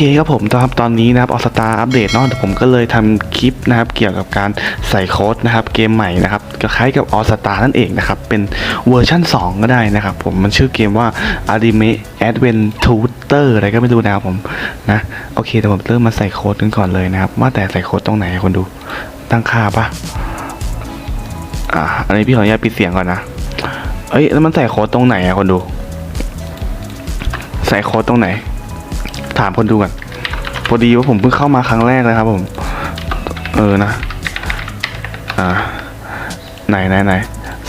คครับผมครับตอนนี้นะครับออสตาอัปเดตเนาะผมก็เลยทำคลิปนะครับเกี่ยวกับการใส่โค้ดนะครับเกมใหม่นะครับคล้ายกับออสตานั่นเองนะครับเป็นเวอร์ชั่น 2 ก็ได้นะครับผมมันชื่อเกมว่า a d i m e Adventure อะไรก็ไม่รู้นะครับผมนะโอเคแต่ผมเริ่มมาใส่โค้ดกันก่อนเลยนะครับว่าแต่ใส่โค้ดตรงไหนคนดูตั้งค่าปะอ่าอันนี้พี่ขออนุญาตปิดเสียงก่อนนะเอ้ยแล้วมันใส่โค้ดตรงไหนอะคนดู ใส่โค้ดตรงไหน ถามคนดูก่อนพอดีว่าผมเพิ่งเข้ามาครั้งแรกนะครับ ผม เออนะ อ่า ไหนไหนไหน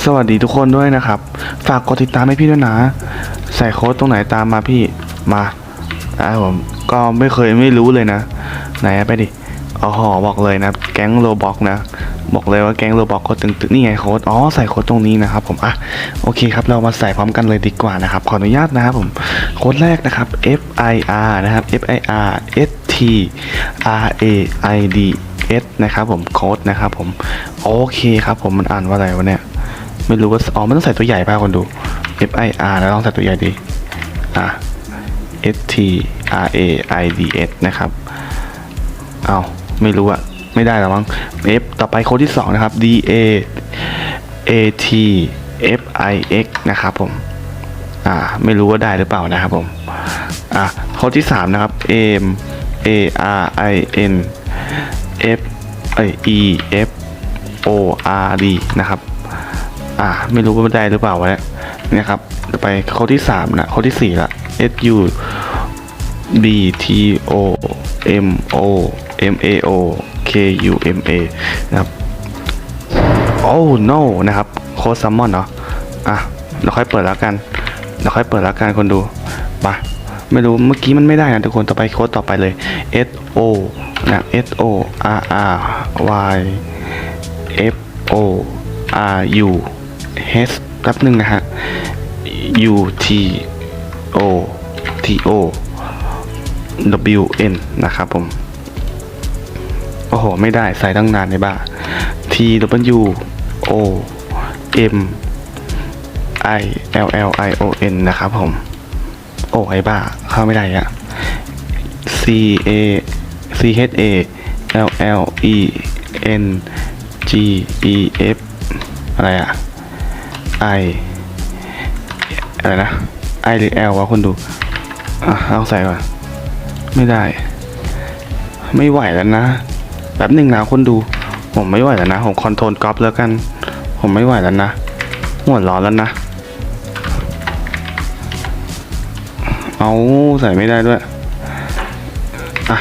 สวัสดีทุกคนด้วยนะครับ ฝากกดติดตามให้พี่ด้วยนะ ใส่โค้ดตรงไหนตามมาพี่มาอ่าผมก็ไม่เคยไม่รู้เลยนะ ไหนไปดิ อ๋อบอกเลยนะ แก๊งโรบอกนะ บอกเลยว่าแก๊งโรบอกโค้ดตึงๆนี่ไงโค้ดอ๋อใส่โค้ดตรงนี้นะครับผมอะโอเคครับเรามาใส่พร้อมกันเลยดีกว่านะครับ ขออนุญาตนะครับผมโค้ดแรกนะครับ F I R นะครับ F I R S T R A I D S นะครับผมโค้ดนะครับผมโอเคครับผมมันอ่านว่าอะไรวะเนี่ยไม่รู้ว่าอ๋อมันต้องใส่ตัวใหญ่ป่ะคนดู F I R แล้วต้องใส่ตัวใหญ่ดีอะ S T R A I D S นะครับเอา ไม่รู้อะไม่ได้แล้วมั้ง F ต่อไปโค้ดที่ 2 นะครับ D A A T F I X นะครับผม อ่า ไม่รู้ว่าได้หรือเปล่านะครับผม อะโค้ดที่ 3 นะครับ M A R I N F เอ E F O R D นะครับ อ่า ไม่รู้ว่าได้หรือเปล่าวะเนี่ยนะครับต่อไปโค้ดที่ 3 นะโค้ดที่ 4 ละ S U B T O M O M A O K U M A นะครับโอ้ no นะครับโค้ดซัมมอนเนาะอะเราค่อยเปิดแล้วกันเราค่อยเปิดแล้วกันคนดูไปไม่รู้เมื่อกี้มันไม่ได้นะทุกคนต่อไปโค้ดต่อไปเลย S O นะ S O R R Y F O R U H แป๊บหนึ่งนะฮะ U T O T O W N นะครับผม โอ้โห ไม่ได้ใส่ตั้งนานในบ้า T W O M I L L I O N นะครับผม โอ้ไอ้บ้า เข้าไม่ได้อะ C A C H A L L E N G E F อะไรอะ I อะไรนะ I หรือ L วะคนดู อะ เอาใส่ก่อน ไม่ได้ ไม่ไหวแล้วนะ แป๊บหนึ่งนะคนดู ผมไม่ไหวแล้วนะ ผมคอนโทรลกอปแล้วกัน ผมไม่ไหวแล้วนะหัวร้อนแล้วนะ เอาใส่ไม่ได้ด้วย อะ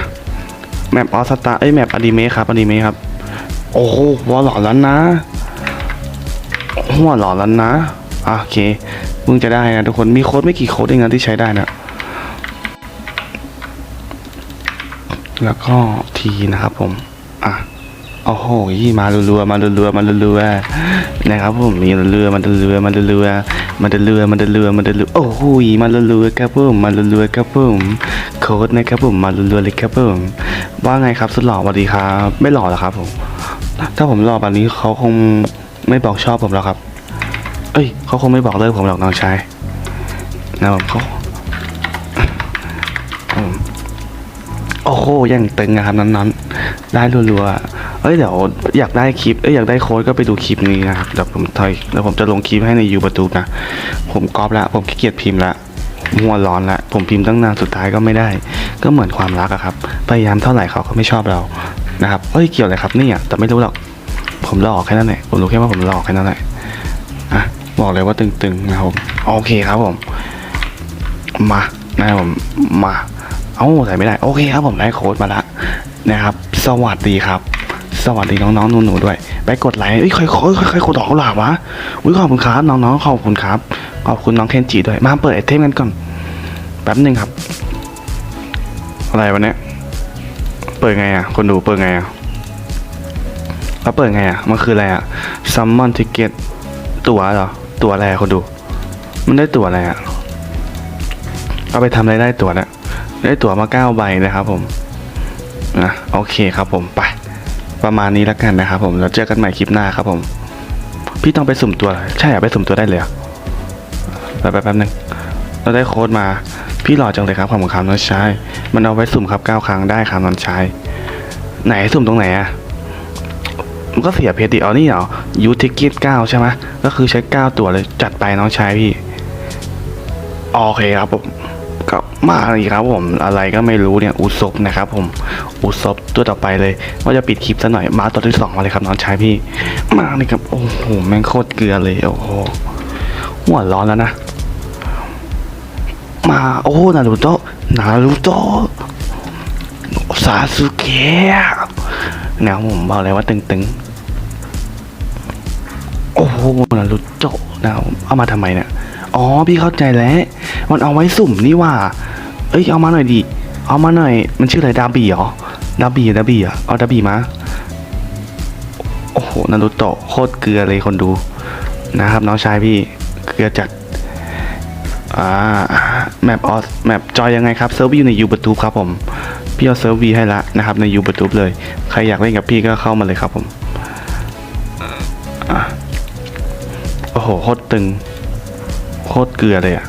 แมปออสตาเอ้ยแมปอดีเมครับอดีเมครับ โอ้โหหัวหลอนแล้วนะ หัวหลอนแล้วนะอะโอเคเพิ่งจะได้นะทุกคน มีโค้ดไม่กี่โค้ดเองนะที่ใช้ได้นะ แล้วก็ทีนะครับผม อะโอ้โหมารัวๆมารัวๆมารัวๆนะครับผมมีรัวๆมารัวๆมารัวๆมารัวๆมารัวๆมารัวๆโอ้โหมารัวๆครับผมมารัวๆครับผมโค้ดนะครับผมมารัวๆเลยครับผมว่าไงครับสุดหล่อสวัสดีครับ ไม่หล่อหรอครับผม ถ้าผมหล่อแบบนี้เขาคงไม่บอกชอบผมแล้วครับ เอ้ยเขาคงไม่บอกเลิกผมหรอกน้องชายนะผมเขา อ้โหยังตึงอะครับนั้นๆ ได้รัวๆ เอ้ยเดี๋ยวอยากได้คลิป เอ้ยอยากได้โค้ดก็ไปดูคลิปนี้นะครับ เดี๋ยวผมถอยเดี๋ยวผมจะลงคลิปให้ในยูทูนะ ผมกรอบละ ผมขี้เกียจพิมพ์ละมัวร้อนละ ผมพิมพ์ตั้งนานสุดท้ายก็ไม่ได้ ก็เหมือนความรักอะครับ พยายามเท่าไหร่เขาก็ไม่ชอบเรา นะครับ เอ้ยเกี่ยวอะไรครับเนี่ยแต่ไม่รู้หรอก ผมหลอกแค่นั้นแหละ ผมรู้แค่ว่าผมหลอกแค่นั้นแหละ อะบอกเลยว่าตึงๆนะครับผมโอเคครับผม มานะครับผม มา เอ้าใส่ไม่ได้ โอเคครับผมได้โค้ดมาละนะครับ สวัสดีครับ สวัสดีน้องๆหนูๆด้วย ไปกดไลค์เอ้ยใครขอใครกดดอกเขาหลาวะอุ้ยขอบคุณครับน้องๆขอบคุณครับขอบคุณน้องเคนจิด้วย มาเปิดไอเทมกันก่อนแป๊บหนึ่งครับ อะไรวะเนี่ยเปิดไงอะ คนดูเปิดไงอะแล้วเปิดไงอะ มันคืออะไรอะ summon ticket ตั๋วเหรอ ตั๋วอะไรคนดู มันได้ตั๋วอะไรอะ เอาไปทำอะไรได้ตั๋วนะ ได้ตั๋วมาเก้าใบนะครับผมนะโอเคครับผมไปประมาณนี้แล้วกันนะครับผมแล้วเจอกันใหม่คลิปหน้าครับผม พี่ต้องไปสุ่มตัว ใช่เหรอไปสุ่มตัวได้เลยเรอแป๊บแป๊บแป๊บนึงเราได้โค้ดมา พี่หล่อจังเลยครับขอบคุณครับน้องชายมันเอาไว้สุ่มครับเก้าครั้งได้ครับน้องชายไหนสุ่มตรงไหนอะมันก็เสียเพชรดิเอานี่เหรอยูทิกเก็ตเก้าใช่ไหมก็คือใช้เก้าตัวเลยจัดไปน้องชายพี่ โอเคครับผม ก็มาอีกครับผมอะไรก็ไม่รู้เนี่ยอุศบนะครับผมอุศบตัวต่อไปเลยว่าจะปิดคลิปซะหน่อยมาตัวที่สองมาเลยครับน้องชายพี่ มาเลยครับโอ้โหแม่งโคตรเกลือเลยโอ้โหหัวร้อนแล้วนะ มาโอ้นารูโตะนารูโตะซาสึเกะแนวผมบอกเลยว่าตึงๆโอ้โหนารูโตะนะเอามาทำไมเนี่ย อ๋อพี่เข้าใจแล้ว มันเอาไว้สุ่มนี่ว่า เอ้ยเอามาหน่อยดิ เอามาหน่อย มันชื่ออะไรดาบีเหรอ ดาบีดาบีอะ เอาดาบีมา โอ้โหนารูโตะโคตรเกลือเลยคนดู นะครับน้องชายพี่ เกลือจัด อ่า แมปออส แมปจอยยังไงครับเซิร์ฟอยู่ใน YouTube ครับผม พี่เอาเซิร์ฟวีให้ละนะครับใน YouTube เลย ใครอยากเล่นกับพี่ก็เข้ามาเลยครับผมอโอ้โหโคตรตึง โคตรเกลือเลยอะ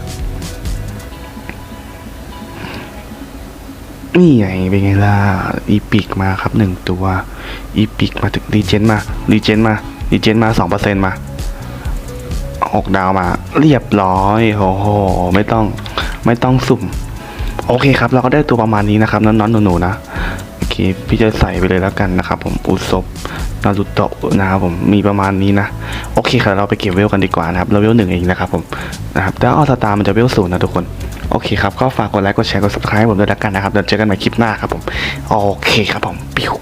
นี่ไงเป็นไงล่ะ อีพิกมาครับหนึ่งตัว อีพิกมาถึงรีเจนมา รีเจนมา รีเจนมาสองเปอร์เซ็นมาหกดาวมา เรียบร้อยโอ้โห ไม่ต้องไม่ต้องสุ่ม โอเคครับ เราก็ได้ตัวประมาณนี้นะครับน้อนๆหนูๆนะ โอเค พี่จะใส่ไปเลยแล้วกันนะครับ ผมอุศบ นารุโตะนะครับผมมีประมาณนี้นะ โอเคครับเราไปเก็บเวลกันดีกว่านะครับเราเวลหนึ่งเองนะครับผมนะครับแต่ออสตามันจะเวลศูนย์นะทุกคนโอเคครับ ก็ฝากกดไลค์กดแชร์กด subscribe ผมด้วยละกันนะครับเดี๋ยวเจอกันใหม่คลิปหน้าครับผม โอเคครับผม ปิ้ว